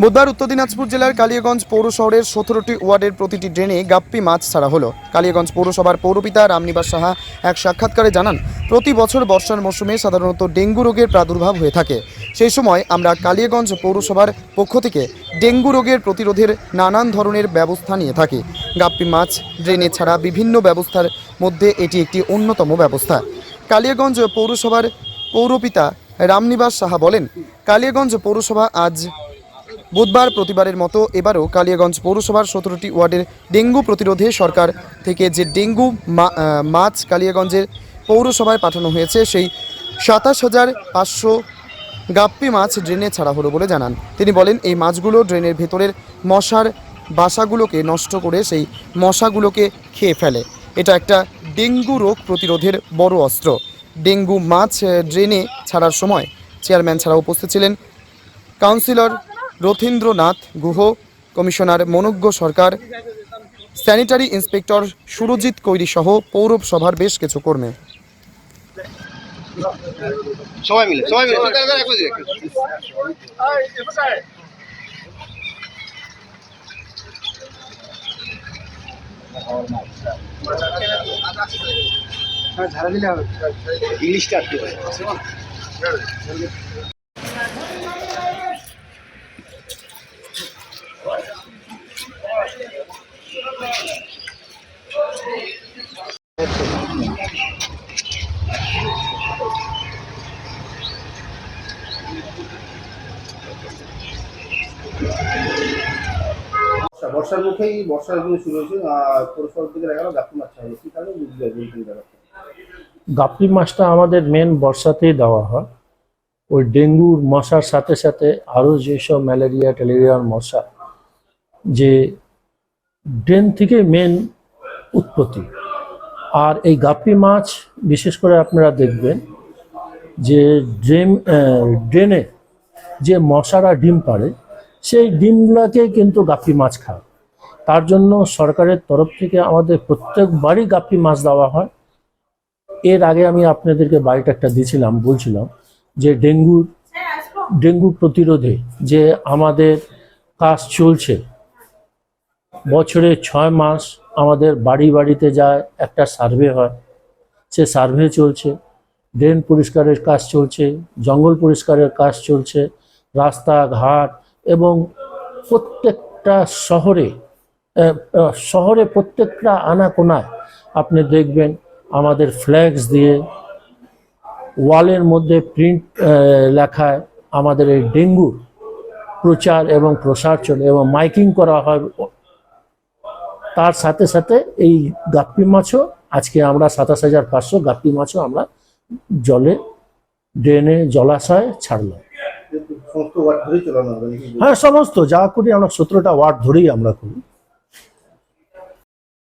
বুধবার উত্তর দিনাজপুর জেলার কালিয়াগঞ্জ পৌর শহরের সতেরোটি ওয়ার্ডের প্রতিটি ড্রেনে গাপ্পি মাছ ছাড়া হলো। কালিয়াগঞ্জ পৌরসভার পৌরপিতা রামনিবাস সাহা এক সাক্ষাৎকারে জানান, প্রতি বছর বর্ষার মৌসুমে সাধারণত ডেঙ্গু রোগের প্রাদুর্ভাব হয়ে থাকে। সেই সময় আমরা কালিয়াগঞ্জ পৌরসভার পক্ষ থেকে ডেঙ্গু রোগের প্রতিরোধের নানান ধরনের ব্যবস্থা নিয়ে থাকি। গাপ্পি মাছ, ড্রেনে ছাড়া বিভিন্ন ব্যবস্থার মধ্যে এটি একটি অন্যতম ব্যবস্থা। কালিয়াগঞ্জ পৌরসভার পৌরপিতা রামনিবাস সাহা বলেন, কালিয়াগঞ্জ পৌরসভা আজ বুধবার প্রতিবারের মতো এবারও কালিয়াগঞ্জ পৌরসভার সতেরোটি ওয়ার্ডের ডেঙ্গু প্রতিরোধে সরকার থেকে যে ডেঙ্গু মাছ কালিয়াগঞ্জের পৌরসভায় পাঠানো হয়েছে, সেই সাতাশ হাজার পাঁচশো গাপ্পি মাছ ড্রেনে ছাড়া হলো বলে জানান। তিনি বলেন, এই মাছগুলো ড্রেনের ভেতরের মশার বাসাগুলোকে নষ্ট করে সেই মশাগুলোকে খেয়ে ফেলে। এটা একটা ডেঙ্গু রোগ প্রতিরোধের বড় অস্ত্র। ডেঙ্গু মাছ ড্রেনে ছাড়ার সময় চেয়ারম্যান ছাড়া উপস্থিত ছিলেন councillor Rathindranath Guha commissioner Manojna Sarkar sanitary inspector Surajit Koiri সহ পৌরসভার বেশ কিছু কর্মী। সবাই মিলে সবাই মিলে। ইলিশটা একটু আচ্ছা বর্ষার মুখেই বর্ষার দিনে শুরু হয়েছে আহ, পৌরসভার থেকে দেখা গেল গাপ্পি মাছ কি কারণে বুঝতে ব্যাপারটা। গাপ্পি মাছটা আমাদের মেন বর্ষাতেই দেওয়া হয়। ওই ডেঙ্গুর মশার সাথে সাথে আরও যেসব ম্যালেরিয়া ট্যালেরিয়ার মশা যে ড্রেন থেকে মেন উৎপত্তি। আর এই গাপ্পি মাছ বিশেষ করে আপনারা দেখবেন যে ড্রেন ড্রেনে যে মশারা ডিম পাড়ে সেই ডিমগুলোকে কিন্তু গাপ্পি মাছ খায়। তার জন্য সরকারের তরফ থেকে আমাদের প্রত্যেকবারই গাপ্পি মাছ দেওয়া হয়। এর আগে আমি আপনাদেরকে বাড়িটা একটা দিয়েছিলাম, বলছিলাম যে ডেঙ্গুর ডেঙ্গু প্রতিরোধে যে আমাদের কাজ চলছে, বছরে ছয় মাস আমাদের বাড়ি বাড়িতে যায়, একটা সার্ভে হয়। সে সার্ভে চলছে, ড্রেন পরিষ্কারের কাজ চলছে, জঙ্গল পরিষ্কারের কাজ চলছে, রাস্তাঘাট এবং প্রত্যেকটা শহরে শহরে প্রত্যেকটা আনাকোনায় আপনি দেখবেন আমাদের ফ্ল্যাগস দিয়ে ওয়ালের মধ্যে প্রিন্ট লেখায় আমাদের এই ডেঙ্গুর প্রচার এবং প্রসার চলে এবং মাইকিং করা হয়। তার সাথে সাথে এই গাপ্পি মাছও, আজকে আমরা সাতাশ হাজার পাঁচশো গাপ্পি মাছও আমরা জলে ড্রেনে জলাশয়ে ছাড়লাম। সমস্ত ওয়ার্ড ধরেই চলানো হবে হ্যাঁ সমস্ত, যা করি আমরা সতেরোটা ওয়ার্ড ধরেই আমরা করি।